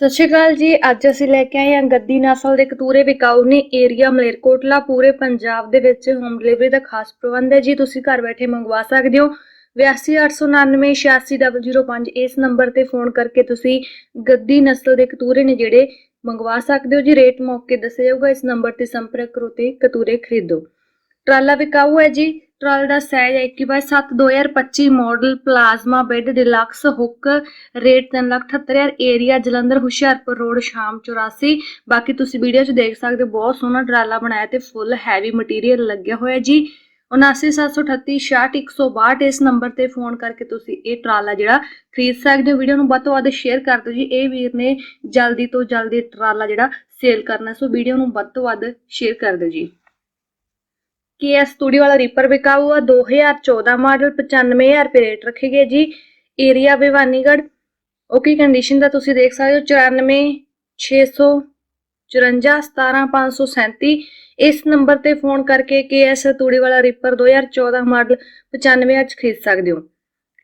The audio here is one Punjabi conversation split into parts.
ਸਤਿ ਸ਼੍ਰੀ ਅਕਾਲ ਜੀ, ਅੱਜ ਅਸੀਂ ਲੈ ਕੇ ਆਏ ਹਾਂ ਗੱਦੀ ਨਸਲ ਦੇ ਕਤੂਰੇ ਵਿਕਾਊ ਨੇ ਏਰੀਆ ਮਲੇਰਕੋਟਲਾ, ਪੂਰੇ ਪੰਜਾਬ ਦੇ ਵਿੱਚ ਹੋਮ ਡਿਲੀਵਰੀ ਦਾ ਖਾਸ ਪ੍ਰਬੰਧ ਹੈ। ਜੀ, ਤੁਸੀਂ ਘਰ ਬੈਠੇ ਮੰਗਵਾ ਸਕਦੇ ਹੋ। 8289986005 ਇਸ ਨੰਬਰ ਤੇ ਫੋਨ ਕਰਕੇ ਤੁਸੀਂ ਗੱਦੀ ਨਸਲ ਦੇ ਕਤੂਰੇ ਨੇ ਜਿਹੜੇ ਮੰਗਵਾ ਸਕਦੇ ਹੋ। ਜੀ ਰੇਟ ਮੌਕੇ ਦੱਸਿਆ ਜਾਊਗਾ। ਇਸ ਨੰਬਰ ਤੇ ਸੰਪਰਕ ਕਰੋ ਤੇ ਕਤੂਰੇ ਖਰੀਦੋ। ਟਰਾਲਾ ਵਿਕਾਊ ਹੈ ਜੀ। ਟਰਾਲ ਦਾ ਸਾਈਜ਼ ਹੈ 21/7 2025 model plasma bed deluxe hook rate 378000 area Jalandhar Hoshiarpur road ਸ਼ਾਮ 84 ਬਾਕੀ ਤੁਸੀਂ ਵੀਡੀਓ 'ਚ ਦੇਖ ਸਕਦੇ ਹੋ, ਬਹੁਤ ਸੋਹਣਾ ਟਰਾਲਾ ਬਣਾਇਆ ਤੇ ਫੁੱਲ ਹੈਵੀ ਮਟੀਰੀਅਲ ਲੱਗਿਆ ਹੋਇਆ ਜੀ। 7973866162 ਇਸ ਨੰਬਰ ਤੇ ਫੋਨ ਕਰਕੇ ਤੁਸੀਂ ਇਹ ਟਰਾਲਾ ਜਿਹੜਾ ਖਰੀਦ ਸਕਦੇ ਹੋ। ਵੀਡੀਓ ਨੂੰ ਵੱਧ ਤੋਂ ਵੱਧ ਸ਼ੇਅਰ ਕਰ ਦਿਓ ਜੀ। ਇਹ ਵੀਰ ਨੇ ਜਲਦੀ ਤੋਂ ਜਲਦੀ ਟਰਾਲਾ ਜਿਹੜਾ ਸੇਲ ਕਰਨਾ ਸੋ ਵੀਡੀਓ ਨੂੰ ਵੱਧ ਤੋਂ ਵੱਧ ਸ਼ੇਅਰ ਕਰ ਦਿਓ ਜੀ। ਕੇਐਸ ਤੂੜੀ ਵਾਲਾ ਰੀਪਰ ਵਿਕਾਊ ਆ 2014 ਮਾਡਲ 95000 ਰੁਪਏ ਰੇਟ ਰੱਖੇ ਗਏ ਜੀ ਏਰੀਆ ਭਿਵਾਨੀਗੜ੍ਹ ਓਕੇ ਕੰਡੀਸ਼ਨ ਦਾ ਤੁਸੀਂ ਦੇਖ ਸਕਦੇ ਹੋ? 94 600 54 17 537 ਇਸ ਨੰਬਰ ਤੇ ਫੋਨ ਕਰਕੇ ਕੇਐਸ ਤੂੜੀ ਵਾਲਾ ਰੀਪਰ 2014 ਮਾਡਲ 95 ਚ ਖਰੀਦ ਸਕਦੇ ਹੋ।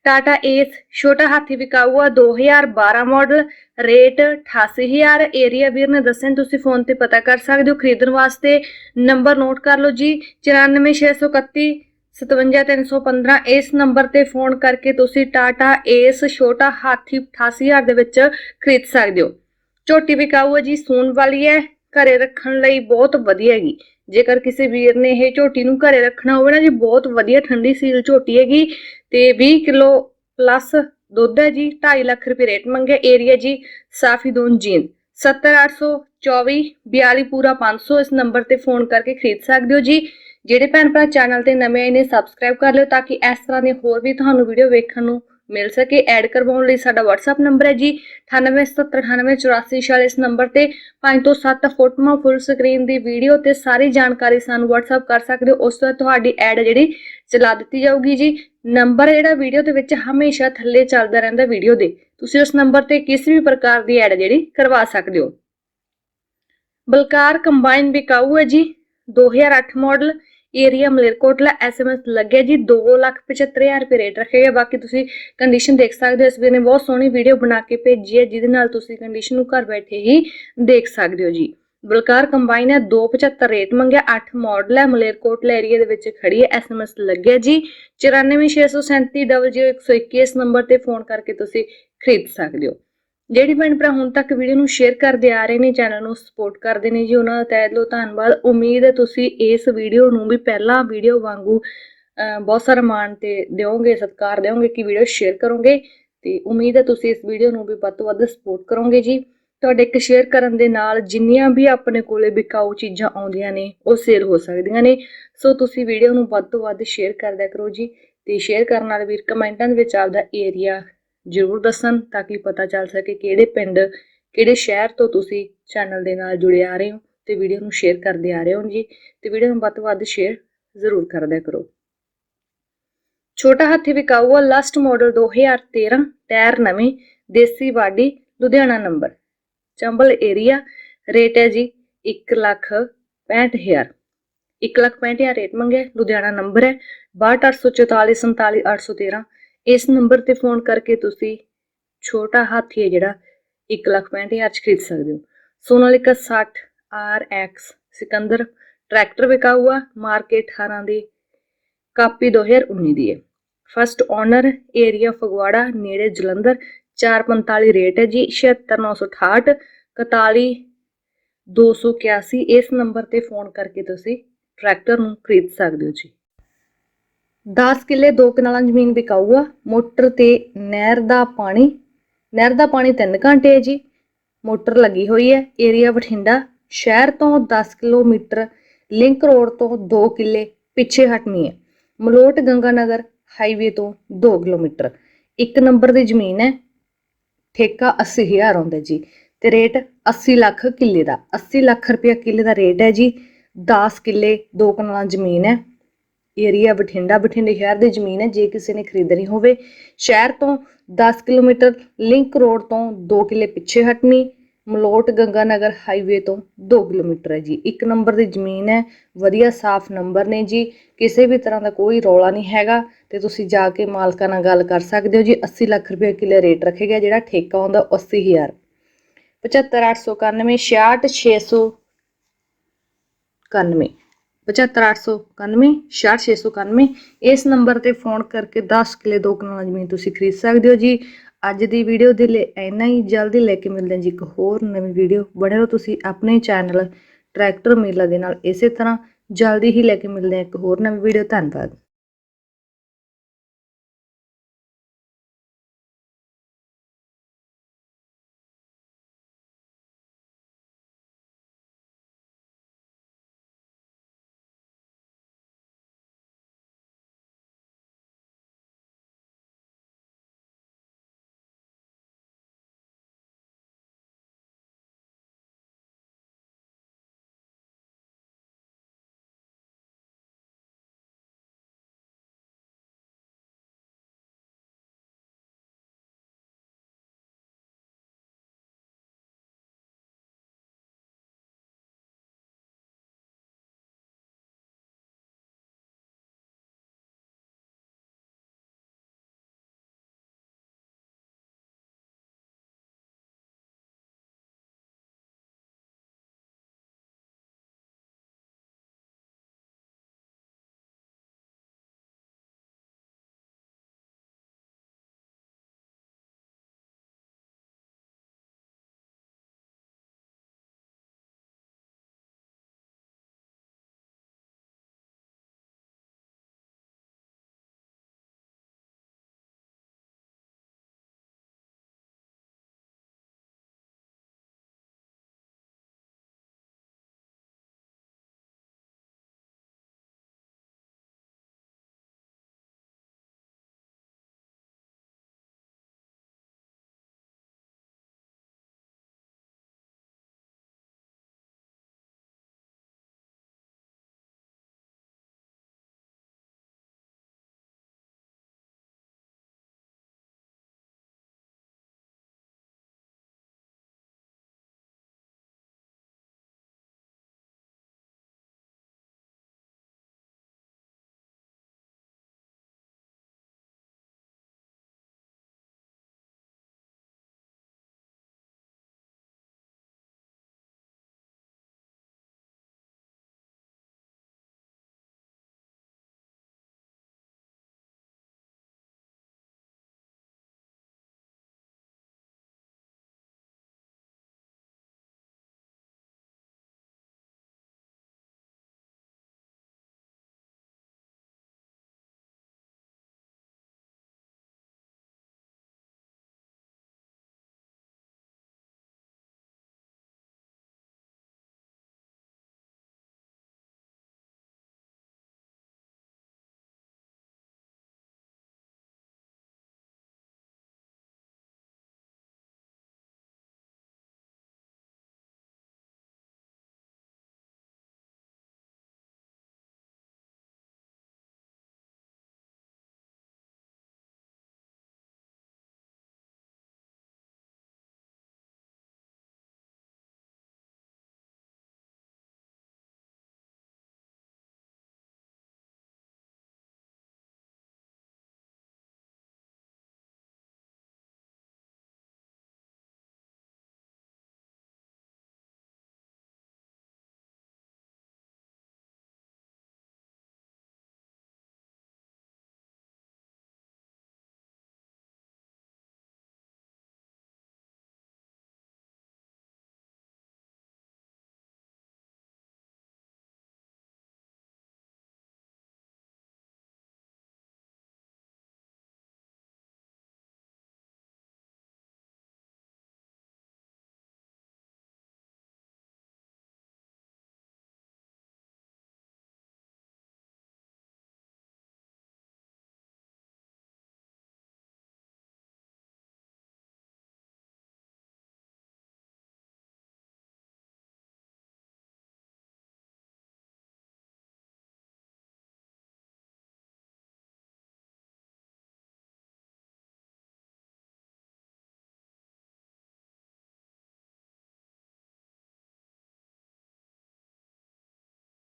ਟਾਟਾ ਏਸ ਛੋਟਾ ਹਾਥੀ ਵਿਕਾਊ ਆ 2012 ਮਾਡਲ ਰੇਟ 88000 ਏਰੀਆ ਵੀਰ ਨੇ ਦੱਸਿਆ ਤੁਸੀਂ ਫੋਨ ਤੇ ਪਤਾ ਕਰ ਸਕਦੇ ਹੋ, ਖਰੀਦਣ ਵਾਸਤੇ ਨੰਬਰ ਨੋਟ ਕਰ ਲਓ ਜੀ। 94631 57315 ਇਸ ਨੰਬਰ ਤੇ ਫੋਨ ਕਰਕੇ ਤੁਸੀਂ ਟਾਟਾ ਏਸ ਛੋਟਾ ਹਾਥੀ 88000 ਦੇ ਵਿੱਚ ਖਰੀਦ ਸਕਦੇ ਹੋ। ਝੋਟੀ ਵਿਕਾਊ ਹੈ ਜੀ, ਸੂਣ ਵਾਲੀ ਹੈ, ਘਰੇ ਰੱਖਣ ਲਈ ਬਹੁਤ ਵਧੀਆ ਹੈਗੀ। ਜੇਕਰ ਕਿਸੇ ਵੀਰ ਨੇ ਇਹ ਝੋਟੀ ਨੂੰ ਘਰੇ ਰੱਖਣਾ ਹੋਵੇ ਨਾ ਜੀ, ਬਹੁਤ ਵਧੀਆ ਠੰਡੀ ਸੀਲ ਝੋਟੀ ਹੈਗੀ। ਤੇ 20 ਕਿਲੋ ਪਲੱਸ ਦੁੱਧ ਹੈ ਜੀ 2.5 ਲੱਖ ਰੁਪਏ ਰੇਟ ਮੰਗਿਆ ਏਰੀਆ ਜੀ, ਸਾਫੀਦੋਨ ਜੀਨ 70824 42 ਪੂਰਾ 500 ਇਸ ਨੰਬਰ ਤੇ ਫੋਨ ਕਰਕੇ ਖਰੀਦ ਸਕਦੇ ਹੋ ਜੀ। ਜਿਹੜੇ ਭੈਣ ਭਰਾ ਚੈਨਲ ਤੇ ਨਵੇਂ ਆਏ ਨੇ ਸਬਸਕ੍ਰਾਈਬ ਕਰ ਲਿਓ ਤਾਂ ਕਿ ਇਸ ਤਰ੍ਹਾਂ ਦੀਆਂ ਹੋਰ ਵੀ ਤੁਹਾਨੂੰ ਵੀਡੀਓ ਵੇਖਣ ਨੂੰ ਮਿਲ ਸਕੇ। ਐਡ ਕਰਵਾਉਣ ਲਈ ਸਾਡਾ WhatsApp ਨੰਬਰ ਹੈ ਜੀ 9879988446 ਇਸ ਨੰਬਰ ਤੇ। 5 ਤੋਂ 7 ਫੋਟੋਆਂ ਫੁੱਲ ਸਕਰੀਨ ਦੀ ਵੀਡੀਓ ਤੇ ਸਾਰੀ ਜਾਣਕਾਰੀ ਸਾਨੂੰ WhatsApp ਕਰ ਸਕਦੇ ਹੋ। ਉਸ ਤੋਂ ਤੁਹਾਡੀ ਐਡ ਜਿਹੜੀ ਚਲਾ ਦਿੱਤੀ ਜਾਊਗੀ ਜੀ। ਨੰਬਰ ਜਿਹੜਾ ਵੀਡੀਓ ਦੇ ਵਿੱਚ ਹਮੇਸ਼ਾ ਥੱਲੇ ਚੱਲਦਾ ਰਹਿੰਦਾ ਵੀਡੀਓ ਦੇ। ਤੁਸੀਂ ਉਸ ਨੰਬਰ ਤੇ ਕਿਸੇ ਵੀ ਪ੍ਰਕਾਰ ਦੀ ਐਡ ਜਿਹੜੀ ਕਰਵਾ ਸਕਦੇ ਹੋ। ਬਲਕਾਰ ਕੰਬਾਈਨ ਵਿਕਾਊ ਹੈ ਜੀ 2008 ਮਾਡਲ ਏਰੀਆ ਮਲੇਰਕੋਟਲਾ ਐਸਐਮਐਸ ਲੱਗਿਆ ਜੀ 275000 ਰੁਪਏ ਰੇਟ ਰੱਖੇਗਾ ਬਾਕੀ ਤੁਸੀਂ ਕੰਡੀਸ਼ਨ ਦੇਖ ਸਕਦੇ ਹੋ, ਇਸ ਵੀਰ ਨੇ ਬਹੁਤ ਸੋਹਣੀ ਵੀਡੀਓ ਬਣਾ ਕੇ ਭੇਜੀ ਹੈ, ਜਿਹਦੇ ਨਾਲ ਤੁਸੀਂ ਕੰਡੀਸ਼ਨ ਨੂੰ ਘਰ ਬੈਠੇ ਹੀ ਦੇਖ ਸਕਦੇ ਹੋ ਜੀ। ਬਲਕਾਰ ਕੰਬਾਈਨ ਹੈ 275 ਰੇਟ ਮੰਗਿਆ 8 ਮਾਡਲ ਹੈ, ਮਲੇਰਕੋਟਲਾ ਏਰੀਆ ਦੇ ਵਿੱਚ ਖੜੀ ਹੈ ਐਸਐਮਐਸ ਲੱਗਿਆ ਜੀ। 9460300121 ਇਸ ਨੰਬਰ ਤੇ ਫੋਨ ਕਰਕੇ ਤੁਸੀਂ ਖਰੀਦ ਸਕਦੇ ਹੋ। ਜਿਹੜੀ ਭੈਣ ਭਰਾ ਹੁਣ ਤੱਕ ਵੀਡੀਓ ਨੂੰ ਸ਼ੇਅਰ ਕਰਦੇ ਆ ਰਹੇ ਨੇ ਚੈਨਲ ਨੂੰ ਸਪੋਰਟ ਕਰਦੇ ਨੇ ਜੀ, ਉਹਨਾਂ ਦਾ ਤਹਿ ਦਿਲੋਂ ਧੰਨਵਾਦ। ਉਮੀਦ ਹੈ ਤੁਸੀਂ ਇਸ ਵੀਡੀਓ ਨੂੰ ਵੀ ਪਹਿਲਾਂ ਵੀਡੀਓ ਵਾਂਗੂ ਬਹੁਤ ਸਾਰਾ ਮਾਣ ਤੇ ਦਿਓਗੇ, ਸਤਿਕਾਰ ਦਿਓਗੇ ਕਿ ਵੀਡੀਓ ਸ਼ੇਅਰ ਕਰੋਗੇ ਤੇ ਉਮੀਦ ਹੈ ਤੁਸੀਂ ਇਸ ਵੀਡੀਓ ਨੂੰ ਵੀ ਵੱਧ ਤੋਂ ਵੱਧ ਸਪੋਰਟ ਕਰੋਗੇ ਜੀ। ਤੁਹਾਡੇ ਇੱਕ ਸ਼ੇਅਰ ਕਰਨ ਦੇ ਨਾਲ ਜਿੰਨੀਆਂ ਵੀ ਆਪਣੇ ਕੋਲੇ ਵਿਕਾਊ ਚੀਜ਼ਾਂ ਆਉਂਦੀਆਂ ਨੇ, ਉਹ ਸੇਲ ਹੋ ਸਕਦੀਆਂ ਨੇ। ਸੋ ਤੁਸੀਂ ਵੀਡੀਓ ਨੂੰ ਵੱਧ ਤੋਂ ਵੱਧ ਸ਼ੇਅਰ ਕਰਦਿਆ ਕਰੋ ਜੀ ਤੇ ਸ਼ੇਅਰ ਕਰਨ ਨਾਲ ਵੀਰ ਕਮੈਂਟਾਂ ਦੇ ਵਿੱਚ ਆਪਦਾ ਏਰੀਆ ਜ਼ਰੂਰ ਦੱਸਣ ਤਾਂ ਕਿ ਪਤਾ ਚੱਲ ਸਕੇ ਕਿਹੜੇ ਪਿੰਡ, ਕਿਹੜੇ ਸ਼ਹਿਰ ਤੋਂ ਤੁਸੀਂ ਚੈਨਲ ਦੇ ਨਾਲ ਜੁੜੇ ਆ ਰਹੇ ਹੋ ਤੇ ਵੀਡੀਓ ਨੂੰ ਸ਼ੇਅਰ ਕਰਦੇ ਆ ਰਹੇ ਹੋ ਜੀ ਤੇ ਵੀਡੀਓ ਨੂੰ ਵੱਧ ਤੋਂ ਵੱਧ ਸ਼ੇਅਰ ਜ਼ਰੂਰ ਕਰਦਿਆ ਕਰੋ। ਛੋਟਾ ਹਾਥੀ ਵਿਕਾਊ ਲਾਸਟ ਮਾਡਲ 2013 ਟਾਇਰ ਨਵੇਂ, ਦੇਸੀ body, Ludhiana number Chambal area rate ਹੈ ਜੀ 1 ਲੱਖ 65000 1 ਲੱਖ 65000 ਰੇਟ ਮੰਗਿਆ, ਲੁਧਿਆਣਾ ਨੰਬਰ ਹੈ। 6284447813 ਇਸ ਨੰਬਰ ਤੇ ਫੋਨ ਕਰਕੇ ਤੁਸੀਂ ਛੋਟਾ ਹਾਥੀ ਹੈ ਜਿਹੜਾ 1 ਲੱਖ 65000 ਚ ਖਰੀਦ ਸਕਦੇ ਹੋ। ਸੋਨਾਲਿਕਾ 60 RX ਸਿਕੰਦਰ ਟਰੈਕਟਰ ਵਿਕਾਊ ਆ ਮਾਰਕੀਟ 18 ਦੀ ਕਾਪੀ 2019 ਦੀ ਹੈ। ਫਸਟ ਓਨਰ ਏਰੀਆ ਫਗਵਾੜਾ, ਨੇੜੇ ਜਲੰਧਰ 445 ਰੇਟ ਹੈ ਜੀ 76968 41 281 ਇਸ ਨੰਬਰ ਤੇ ਫੋਨ ਕਰਕੇ ਤੁਸੀਂ ਟਰੈਕਟਰ ਨੂੰ ਖਰੀਦ ਸਕਦੇ ਹੋ ਜੀ। 10 ਕਿੱਲੇ ਦੋ ਕਨਾਲਾਂ ਜ਼ਮੀਨ ਵਿਕਾਊ ਆ ਮੋਟਰ ਤੇ ਨਹਿਰ ਦਾ ਪਾਣੀ, ਨਹਿਰ ਦਾ ਪਾਣੀ 3 ਘੰਟੇ ਹੈ ਜੀ, ਮੋਟਰ ਲੱਗੀ ਹੋਈ ਹੈ ਏਰੀਆ ਬਠਿੰਡਾ, ਸ਼ਹਿਰ ਤੋਂ 10 ਕਿਲੋਮੀਟਰ, ਲਿੰਕ ਰੋਡ ਤੋਂ 2 ਕਿੱਲੇ ਪਿੱਛੇ ਹਟਣੀ ਹੈ, ਮਲੋਟ ਗੰਗਾਨਗਰ ਹਾਈਵੇ ਤੋਂ 2 ਕਿਲੋਮੀਟਰ, ਇੱਕ ਨੰਬਰ ਦੀ ਜ਼ਮੀਨ ਹੈ, ਠੇਕਾ 80000 ਆਉਂਦਾ ਜੀ, ਤੇ ਰੇਟ 80 ਲੱਖ ਕਿੱਲੇ ਦਾ 80 ਲੱਖ ਰੁਪਏ ਕਿੱਲੇ ਦਾ ਰੇਟ ਹੈ ਜੀ 10 ਕਿੱਲੇ ਦੋ ਕਨਾਲਾਂ ਜ਼ਮੀਨ ਹੈ ਏਰੀਆ ਬਠਿੰਡਾ, ਬਠਿੰਡੇ ਸ਼ਹਿਰ ਦੀ ਜ਼ਮੀਨ ਹੈ, ਜੇ ਕਿਸੇ ਨੇ ਖਰੀਦਣੀ ਹੋਵੇ। ਸ਼ਹਿਰ ਤੋਂ 10 ਕਿਲੋਮੀਟਰ ਲਿੰਕ ਰੋਡ ਤੋਂ 2 ਕਿੱਲੇ ਪਿੱਛੇ ਹਟਣੀ ਮਲੋਟ ਗੰਗਾ ਨਗਰ ਹਾਈਵੇ ਤੋਂ 2 ਕਿਲੋਮੀਟਰ ਹੈ ਜੀ। ਇੱਕ ਨੰਬਰ ਦੀ ਜ਼ਮੀਨ ਹੈ, ਵਧੀਆ ਸਾਫ਼ ਨੰਬਰ ਨੇ ਜੀ। ਕਿਸੇ ਵੀ ਤਰ੍ਹਾਂ ਦਾ ਕੋਈ ਰੌਲਾ ਨਹੀਂ ਹੈਗਾ ਤੇ ਤੁਸੀਂ ਜਾ ਕੇ ਮਾਲਕਾਂ ਨਾਲ ਗੱਲ ਕਰ ਸਕਦੇ ਹੋ ਜੀ। 80 ਲੱਖ ਰੁਪਏ ਕਿੱਲੇ ਰੇਟ ਰੱਖਿਆ ਗਿਆ, ਜਿਹੜਾ ਠੇਕਾ ਆਉਂਦਾ 80000 75891 66691 75891 66691 ਇਸ ਨੰਬਰ ਤੇ ਫੋਨ ਕਰਕੇ 10 ਕਿਲੇ ਦੋ ਕਨਾਲਾਂ ਜ਼ਮੀਨ ਤੁਸੀਂ ਖਰੀਦ ਸਕਦੇ ਹੋ ਜੀ। ਅੱਜ ਦੀ ਵੀਡੀਓ ਦੇ ਲਈ ਇੰਨਾ ਹੀ। ਜਲਦੀ ਲੈ ਕੇ ਮਿਲਦੇ ਹਾਂ ਜੀ ਇੱਕ ਹੋਰ ਨਵੀਂ ਵੀਡੀਓ। ਬਣੇ ਰਹੋ ਤੁਸੀਂ ਆਪਣੇ ਚੈਨਲ ਟਰੈਕਟਰ ਮੇਲਾ ਦੇ ਨਾਲ ਇਸੇ ਤਰ੍ਹਾਂ। ਜਲਦੀ ਹੀ ਲੈ ਕੇ ਮਿਲਦੇ ਹਾਂ ਇੱਕ ਹੋਰ ਨਵੀਂ ਵੀਡੀਓ। ਧੰਨਵਾਦ।